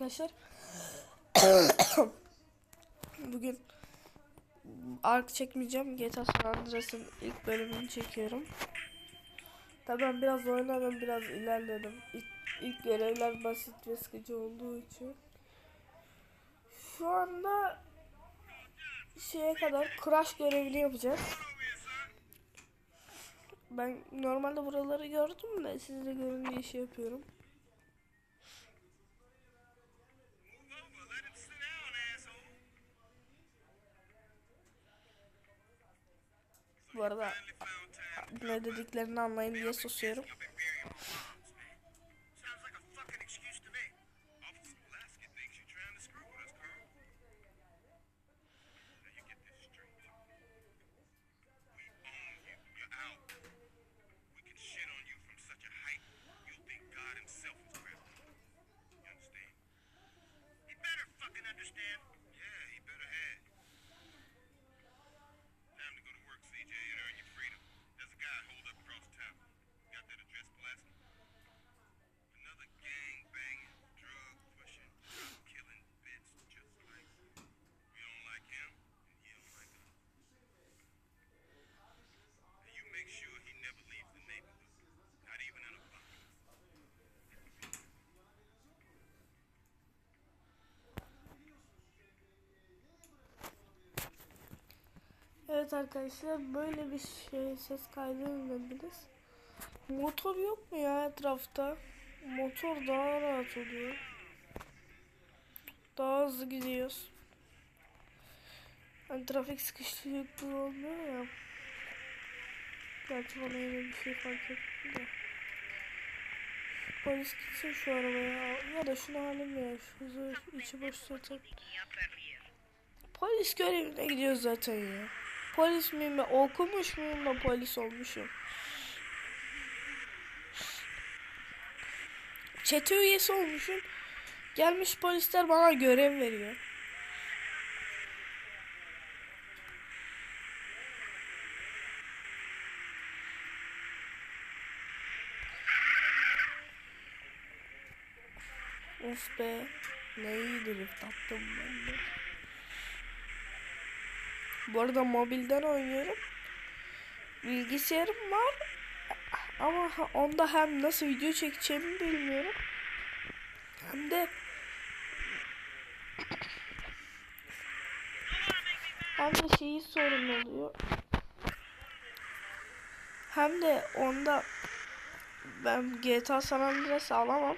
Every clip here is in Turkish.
arkadaşlar. Bugün ark çekmeyeceğim. GTA San Andreas'ın ilk bölümünü çekiyorum. Tabii ben biraz oynadım, biraz ilerledim. İlk, ilk görevler basit ve sıkıcı olduğu için. Şu anda şeye kadar crash görevini yapacağız. Ben normalde buraları gördüm de siz de görün diye şey yapıyorum. Bu arada ne dediklerini anlayın diye susuyorum. Evet arkadaşlar böyle bir şey ses kaydı dinlediniz. Motor yok mu ya etrafta? Motor daha rahat oluyor. Daha hızlı gidiyoruz. Hani trafik sıkışıklığı olmuyor ya. Gerçi bana yine bir şey fark etti. Polis gitsin şu arabaya ya da şunu halim ya. Şu zırh içi boş zaten. Polis görevine gidiyoruz zaten ya. Polis miyim ben? Okumuş muyum da polis olmuşum. Çete üyesi olmuşum. Gelmiş polisler bana görev veriyor. Of be. Ne iyi drift ben de. Bu arada mobilden oynuyorum. Bilgisayarım var. Ama onda hem nasıl video çekeceğimi bilmiyorum. Hem de hem de şeyi sorun oluyor. Hem de onda ben GTA San Andreas alamam.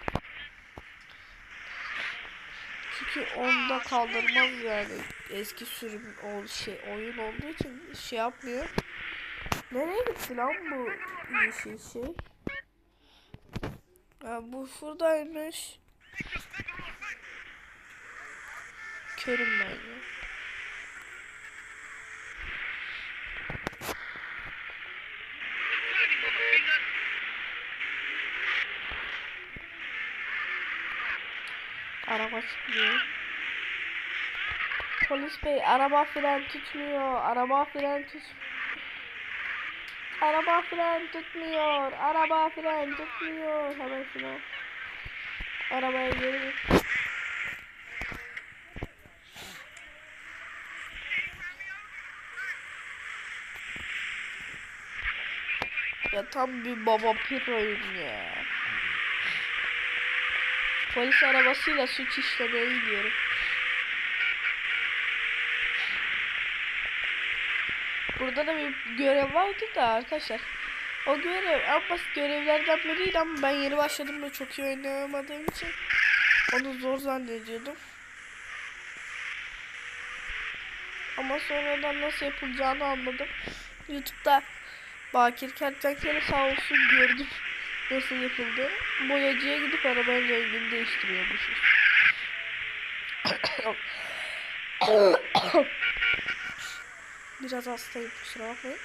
Çünkü onda kaldırmaz yani eski sürüm o şey oyun olduğu için şey yapmıyor. Nereye gitti lan bu yeşil şey? Ya bu şuradaymış. Körüm ben ya. Araba çıkmıyor. Polis bey araba fren tutmuyor. Araba fren tut. Araba fren tutmuyor. Araba fren tutmuyor. Hemen şunu. Arabaya geri. Ya tam bir baba piroyum ya. Polis arabasıyla suç işlemeye gidiyorum. Burada da bir görev vardı da arkadaşlar. O görev en basit görevlerden biriydi ama ben yeni başladım ve çok iyi oynayamadığım için onu zor zannediyordum. Ama sonradan nasıl yapılacağını anladım. YouTube'da Bakir Kertenkele sağ olsun gördüm nasıl yapıldı. Boyacıya gidip arabanın rengini değiştiriyormuşuz. Biraz hastayım kusura bakmayın.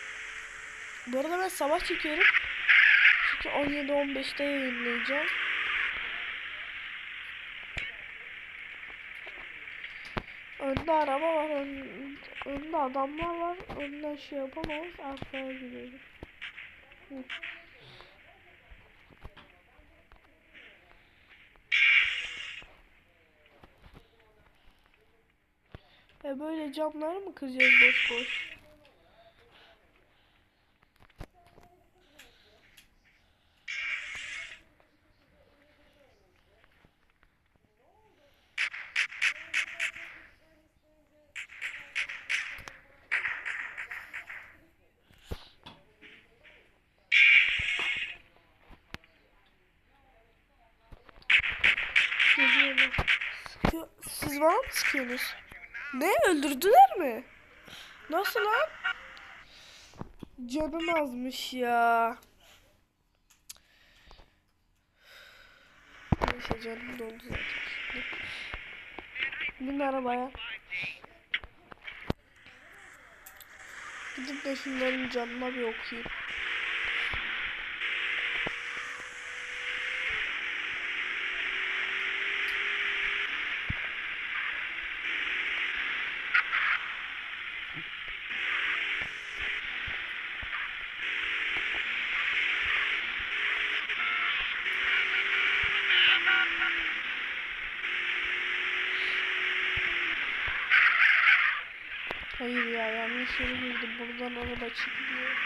Bu arada ben sabah çekiyorum. Çünkü 17-15'te yayınlayacağım. Önde araba var, ön, önde adamlar var. Önden şey yapamayız. Arkaya. Hı. E böyle camları mı kıracağız boş boş? Siz bana mı sıkıyorsunuz? Ne öldürdüler mi? Nasıl lan? Canım azmış ya. Neyse canım doldu zaten şimdi. Bin arabaya. Gidip de şunların canına bir okuyayım. Hayır ya yanlış yere girdim. Buradan araba çıkmıyor.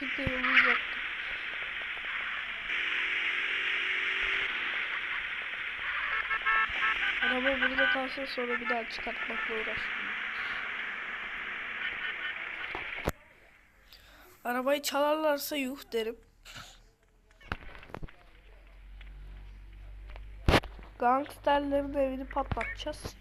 Işıkla yolu. Araba burada kalsın sonra bir daha çıkartmakla uğraşmıyorum. Arabayı çalarlarsa yuh derim. Gangsterlerin evini patlatacağız.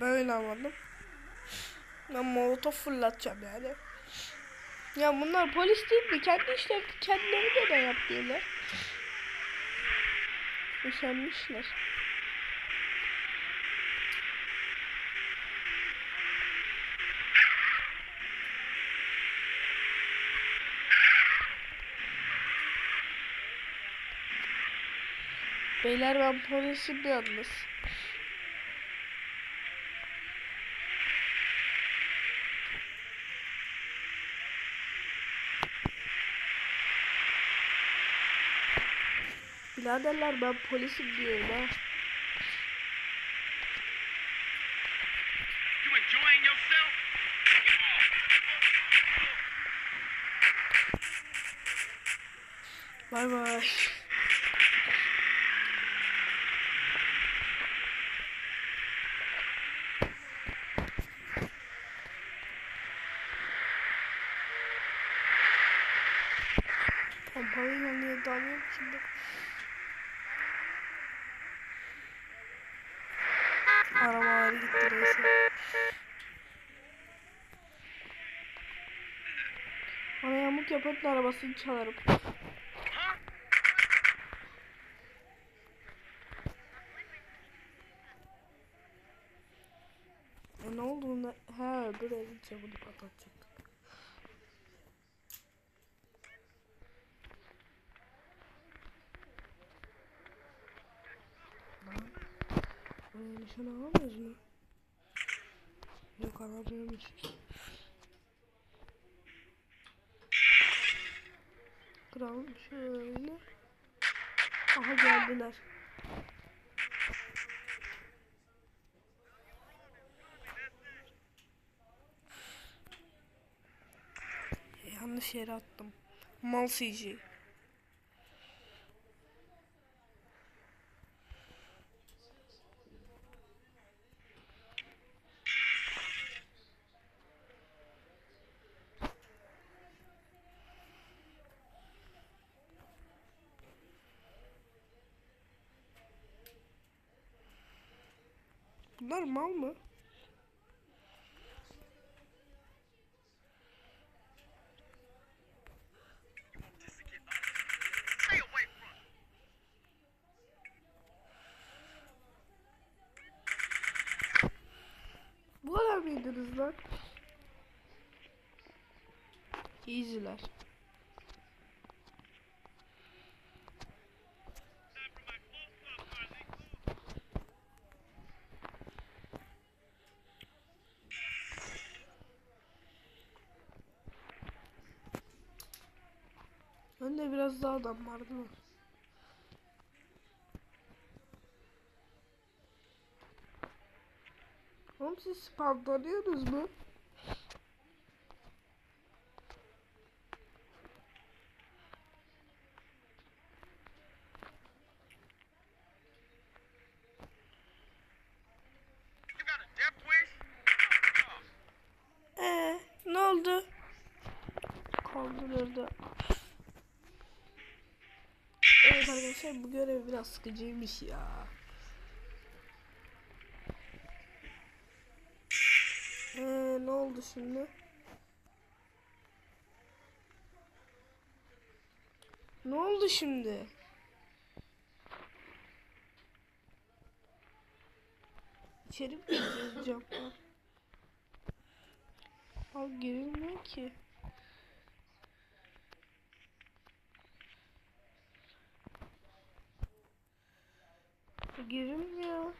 Tabii öyle anladım. Ben molotof fırlatacağım yani. Ya bunlar polis değil mi? Kendi işlerini kendileri de de yapıyorlar. Üşenmişler. Beyler ben polisim yalnız. Biraderler ben polisim diyorum ha. Bay bay. Pompalıyla niye dalıyorum şimdi? Arabalar gitti neyse. Yapanın arabasını çalarım. E ne oldu bunda? He öbür evin camını patlatacak. Buraya nişan alamıyoruz mu? Yok alamıyormuşuz. Kıralım şöyle. Aha geldiler. Yanlış yere attım. Mal CG. Bunlar mal mı? Stay away from him. Bu kadar mıydınız lan? Easy'ler. Time for my close up, Marley. Önde biraz daha adam vardı mı? Oğlum siz spamlanıyorsunuz mu? You got a death wish? Ee, ne oldu? Kaldırıldı. Evet arkadaşlar bu görev biraz sıkıcıymış ya. Ee, ne oldu şimdi? Ne oldu şimdi? İçeri mi gireceğiz camdan? Al girilmiyor ki. Girilmiyor.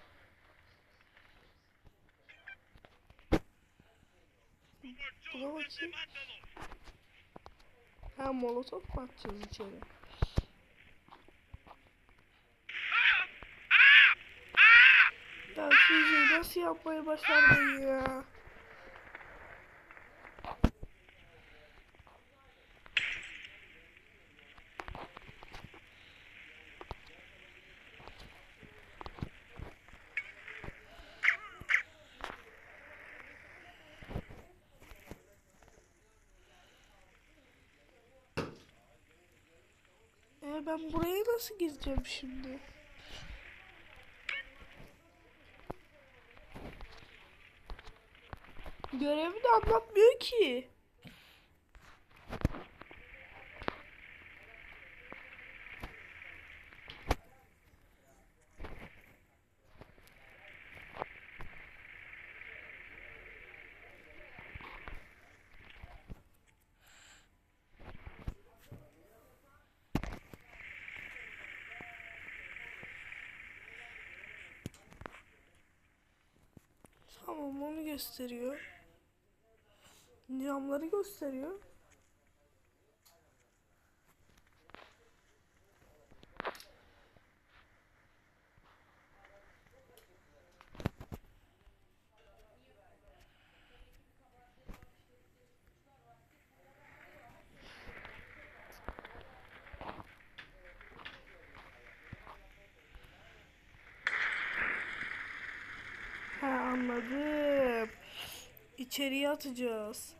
Buna bakayım. Ha molotof mu atacağız içeri? Ya Suzy nasıl yapmayı başardın ya? Ben buraya nasıl gireceğim şimdi? Görevi de anlatmıyor ki. Onu gösteriyor. Camları gösteriyor. Ha anladım. İçeriye atacağız.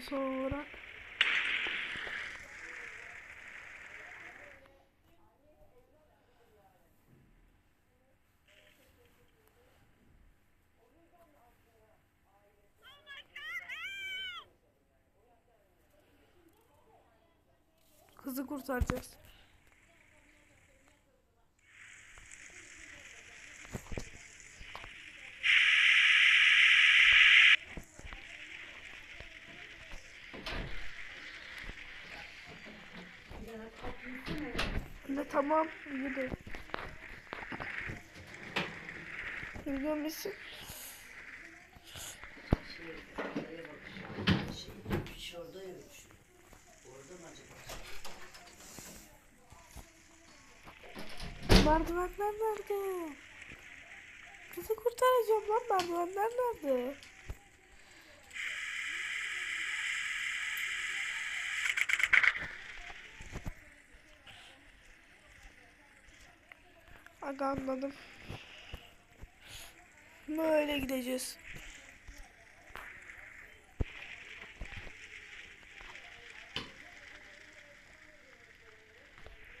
Son olarak Kızı kurtaracağız. Tamam yürü. Yürüyor musun? Merdivenler nerede? Kızı kurtaracağım lan merdivenler nerede? Aga anladım. Böyle gideceğiz.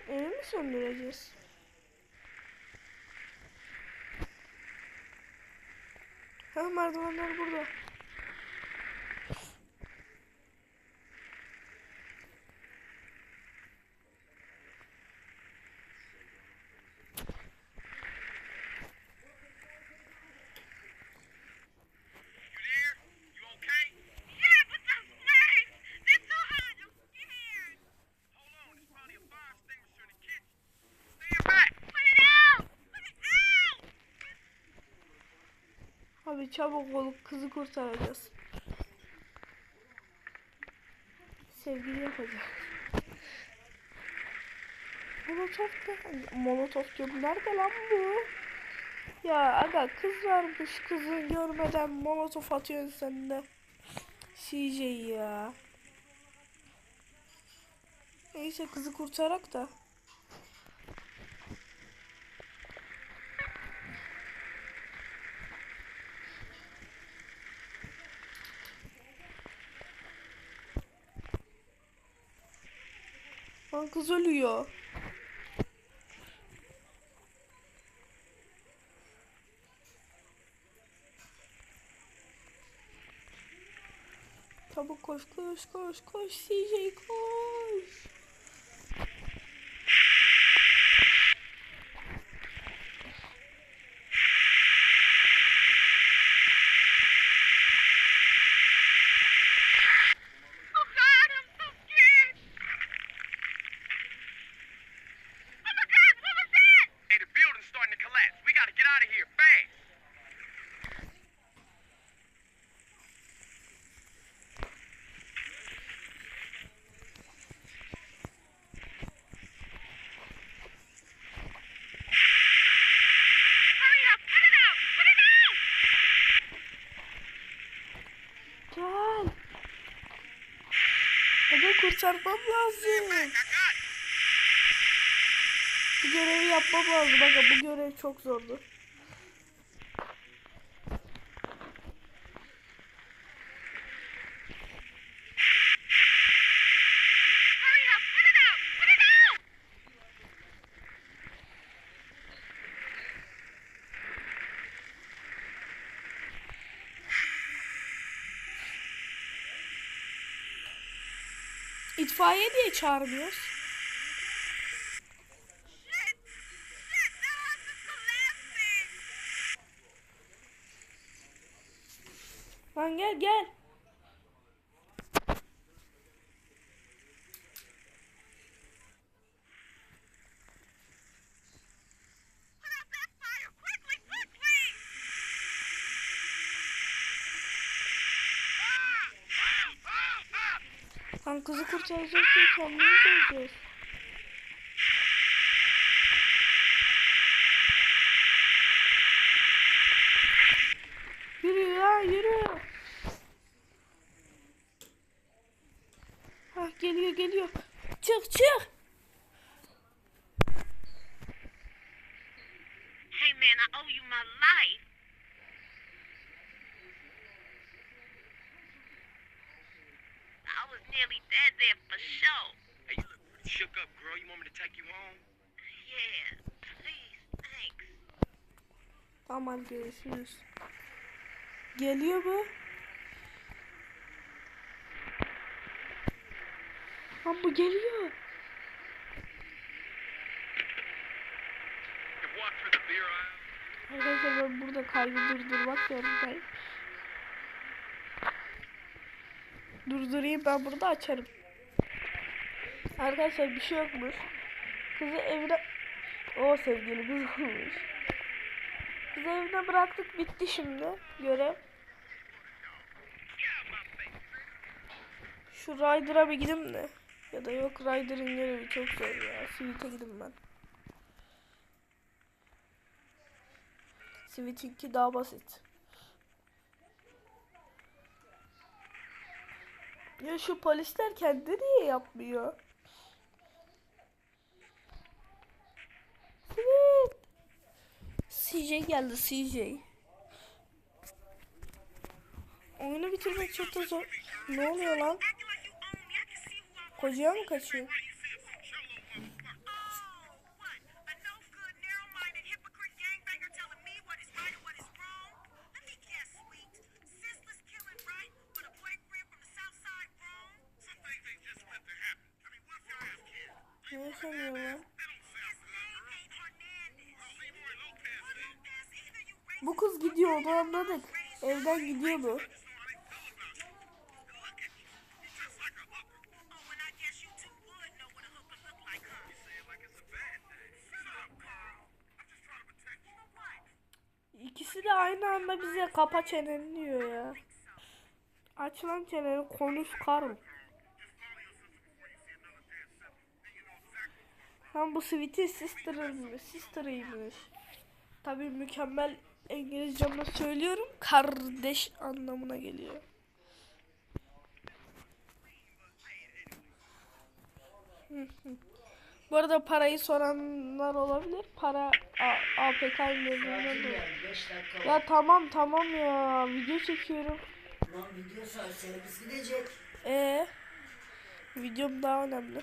Evi mi söndüreceğiz? Ha merdivenler burada. Abi çabuk olup kızı kurtaracağız. Sevgili yapacağız. Molotof da... Molotof diyorum. Nerede lan bu? Ya aga kız varmış. Kızı görmeden molotof atıyorsun sen de. CJ ya. Neyse kızı kurtarak da. Kız ölüyor. Çabuk koş koş koş koş CJ koş. Kurtarmam lazım. Bu görevi yapmam lazım. Aga bu görev çok zordu. İtfaiye diye çağırmıyoruz. Kızı kurtaracak diye kendimiz. Yürü ya yürü. Ha geliyor geliyor. Çık çık. Hey man, I owe you my life. I was nearly dead there for sure. Hey, you look pretty shook up, girl. You want me to take you home? Yeah, please, thanks. Tamam görüşürüz. Geliyor bu. Lan bu geliyor. Arkadaşlar ben burada kaydı durdurmak zorundayım. Durdurayım ben burada açarım. Arkadaşlar bir şey yokmuş. Kızı evine... O sevgili kız olmuş. Kızı evine bıraktık bitti şimdi görev. Şu Ryder'a bir gideyim de. Ya da yok Ryder'ın görevi çok zor ya. Suite'e gideyim ben. Sweet'inki daha basit. Ya şu polisler kendi niye yapmıyor? Sweet. CJ geldi CJ. Oyunu bitirmek çok da zor. Ne oluyor lan? Kocaya mı kaçıyor? Just trying to protect you. For what? İkisi de aynı anda bize kapa çeneni diyor ya. Aç lan çeneni konuş Karl. Hem bu Sweet'in sister'ıymış. Sister'ıymış. Tabii mükemmel İngilizcemle söylüyorum. Kardeş anlamına geliyor. Bu arada parayı soranlar olabilir. Para APK indiriminden Sakin dolayı. yani 5 dakika var. Ya tamam tamam ya. Video çekiyorum. Lan video servis gidecek. Ee, videom daha önemli.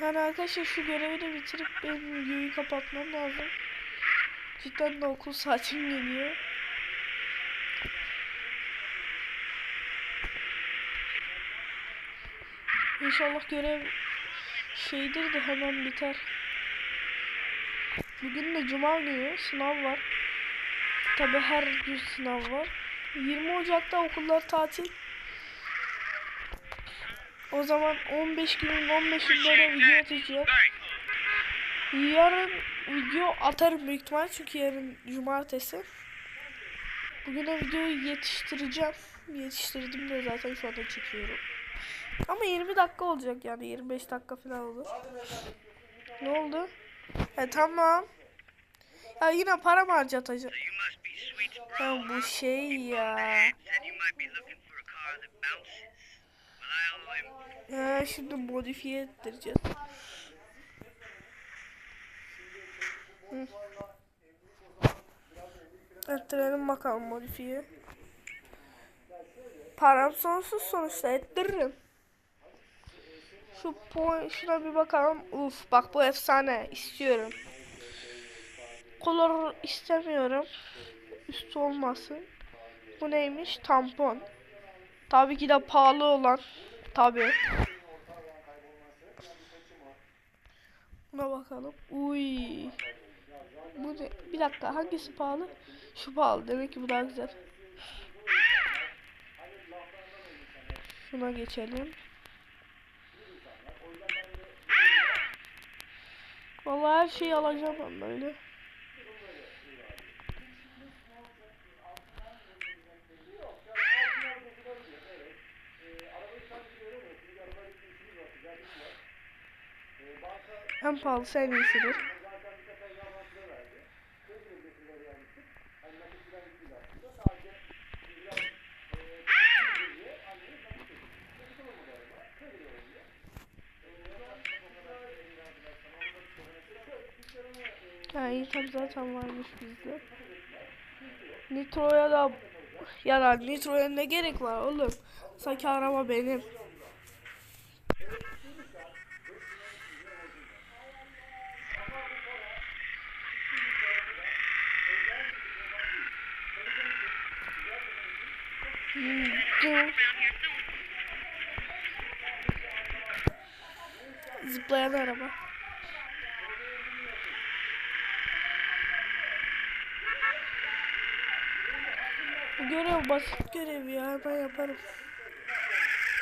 Yani arkadaşlar şu görevi de bitirip benim videoyu kapatmam lazım. Cidden de okul saatim geliyor. İnşallah görev şeydir de hemen biter. Bugün de cuma günü sınav var. Tabi her gün sınav var. 20 Ocak'ta okullar tatil. O zaman 15 günün 15'inde de video atacağım. Yarın video atarım büyük ihtimal çünkü yarın cumartesi. Bugüne videoyu yetiştireceğim. Yetiştirdim de zaten şu anda çekiyorum. Ama 20 dakika olacak yani 25 dakika falan olur. Ne oldu? E tamam. Ya yine para mı bro. Ya bu şey ya. Ha, şimdi modifiye ettireceğiz. Ettirelim bakalım modifiye. Param sonsuz sonuçta ettiririm. Şu point şuna bir bakalım. Uf bak bu efsane istiyorum. Color istemiyorum. Üstü olmasın. Bu neymiş? Tampon. Tabii ki de pahalı olan. Tabii. Buna bakalım. Uy. Bu ne? Bir dakika hangisi pahalı? Şu pahalı. Demek ki bu daha güzel. Şuna geçelim. Vallahi her şeyi alacağım ben böyle. En pahalısı en iyisidir. Tabi zaten varmış bizde. Nitro'ya da ya da Nitro'ya ne gerek var oğlum? Sanki araba benim. Zıplayan araba. Bu görev basit görev ya hemen yaparım.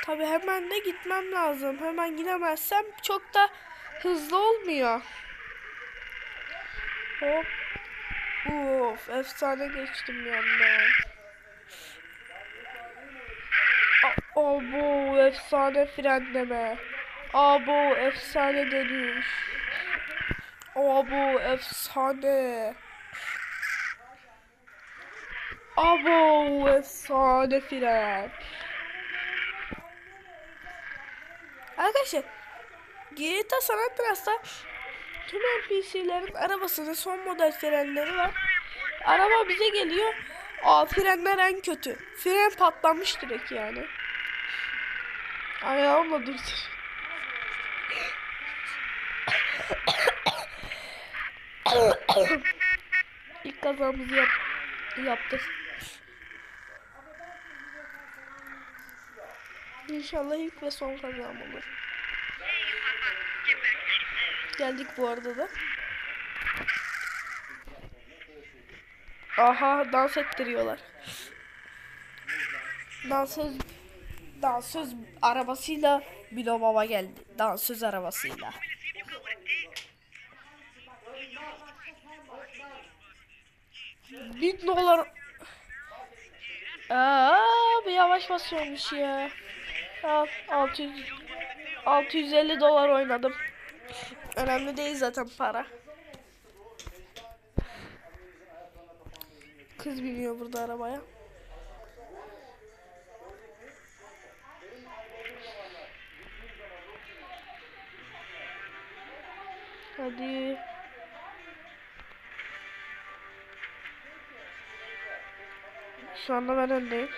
Tabi hemen de gitmem lazım. Hemen gidemezsem çok da hızlı olmuyor. Hop. Uf efsane geçtim yandan. Abo efsane frenleme. Abo efsane dönüş. Abo efsane. Abo efsane fren. Arkadaşlar GTA San Andreas'ta tüm NPC'lerin arabasının son model frenleri var. Araba bize geliyor. Aa frenler en kötü. Fren patlamış direkt yani. Ayağımla durdur. İlk kazamızı yap yaptık. İnşallah ilk ve son kazam olur. Geldik bu arada da. Aha dans ettiriyorlar. Dansöz dansöz arabasıyla Bilo Baba geldi. Dansöz arabasıyla. Bin dolar. Aa, bu yavaş basıyormuş ya. Al 600 650 dolar oynadım. Önemli değil zaten para. Kız biniyor burada arabaya. Hadi. Şu anda ben öndeyim.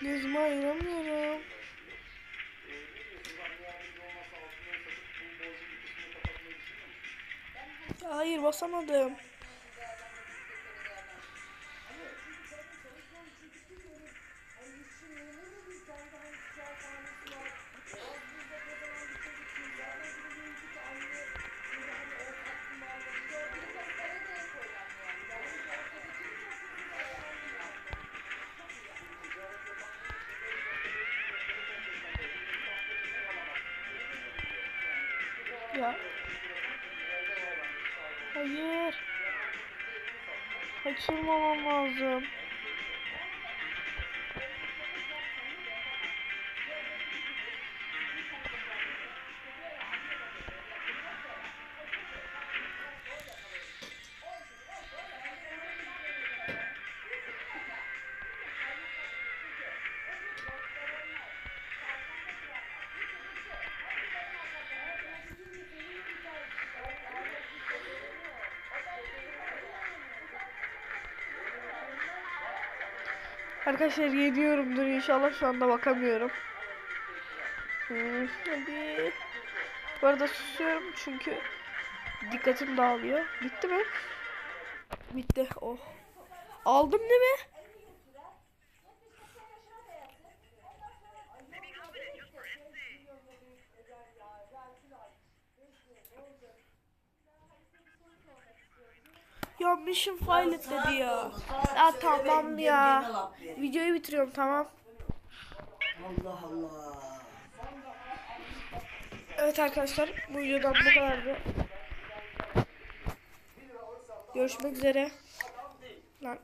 Gözüme ayıramıyorum. Hayır basamadım. Ya. Hayır. Kaçırmamam lazım. Arkadaşlar yeniyorumdur inşallah şu anda bakamıyorum. Hadi. Bu arada susuyorum çünkü dikkatim dağılıyor. Bitti mi? Bitti. Oh. Aldım değil mi? Ya mission failed dedi ya. Ya tamam ya. Videoyu bitiriyorum tamam. Allah Allah. Evet arkadaşlar bu videodan bu kadardı. Görüşmek üzere. Lan